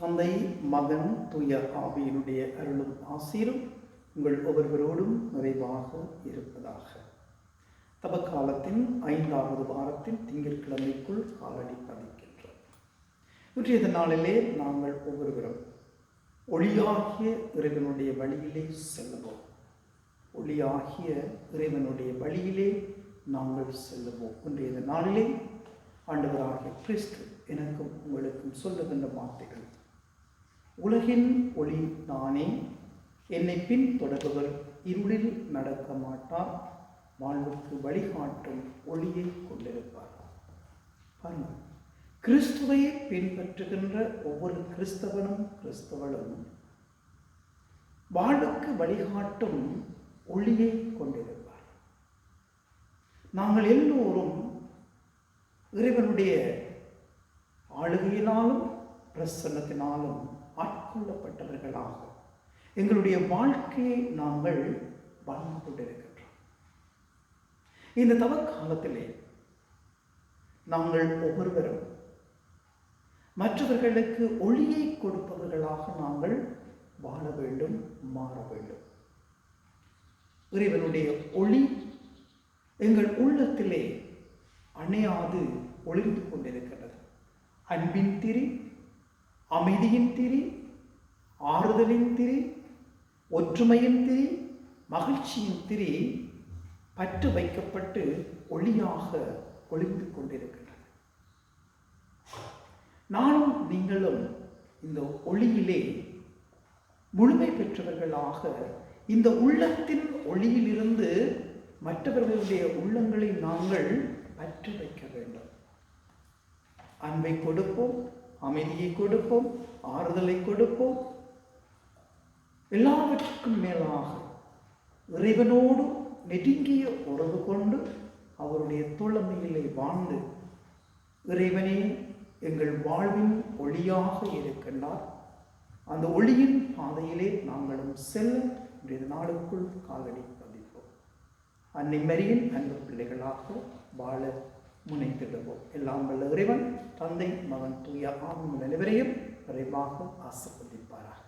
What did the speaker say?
தந்தை மகன் துய ஆவியினுடைய அருளும் ஆசீரும் உங்கள் ஒவ்வொருவரோடும் நிறைவாக இருப்பதாக. தபக்காலத்தின் ஐந்தாவது வாரத்தின் திங்கட்கிழமைக்குள் காலடி பதிக்கின்றோம். இன்றைய நாளிலே நாங்கள் ஒவ்வொருவரும் ஒளியாகிய இறைவனுடைய வழியிலே செல்லுவோம். ஒளியாகிய இறைவனுடைய வழியிலே நாங்கள் செல்லுவோம். இன்றைய நாளிலே ஆண்டவராகிய கிறிஸ்து எனக்கும் உங்களுக்கும் சொல்லுகின்ற வார்த்தைகள் உலகின் ஒளி நானே என்னை பின் தொடர்பவர் இருளில் நடக்க மாட்டார் வாழ்வுக்கு வழிகாட்டும் ஒளியை கொண்டிருப்பார். பாருங்கள் கிறிஸ்துவை பின்பற்றுகின்ற ஒவ்வொரு கிறிஸ்தவனும் கிறிஸ்தவளும் வாழ்வுக்கு வழிகாட்டும் ஒளியை கொண்டிருப்பார். நாங்கள் எல்லோரும் இறைவனுடைய ஆளுகையினாலும் பிரசன்னத்தினாலும் ஆட்கொள்ளப்பட்டவர்களாக எங்களுடைய வாழ்க்கையை நாங்கள் வாழ்ந்து கொண்டிருக்கின்றோம். இந்த தவக்காலத்திலே நாங்கள் ஒவ்வொருவரும் மற்றவர்களுக்கு ஒளியை கொடுப்பவர்களாக நாங்கள் வாழ வேண்டும் மாற வேண்டும். இறைவனுடைய ஒளி எங்கள் உள்ளத்திலே அணையாது ஒளிர்ந்து கொண்டிருக்கிறது அன்பின் திரி அமைதியின் திரி ஆறுதலின் திரி ஒற்றுமையின் திரி மகிழ்ச்சியின் திரி பற்று வைக்கப்பட்டு ஒளியாக ஒளிந்து கொண்டிருக்கின்றது நானும் நீங்களும் இந்த ஒளியிலே முழுமை பெற்றவர்களாக இந்த உள்ளத்தின் ஒளியிலிருந்து மற்றவர்களுடைய உள்ளங்களை நாங்கள் பற்று வைக்க வேண்டும். அன்பை கொடுப்போம். அமைதியை கொடுப்போம் ஆறுதலை கொடுப்போம். எல்லாவற்றுக்கும் மேலாக இறைவனோடு நெருங்கிய உறவு கொண்டு அவருடைய தோழமையிலே வாழ்ந்து இறைவனே எங்கள் வாழ்வின் ஒளியாக இருக்கின்றார். அந்த ஒளியின் பாதையிலே நாங்களும் செல்ல இன்றைய நாளுக்குள் காலடி பதிப்போம். அன்னை மரியின் அன்பு பிள்ளைகளாக வாழ முனைத்திடுவோம் எல்லாம் வல்ல இறைவன் தந்தை மகன் தூய ஆன்ம அனைவரையும் விரைவாக ஆசிர்வதிப்பாராக.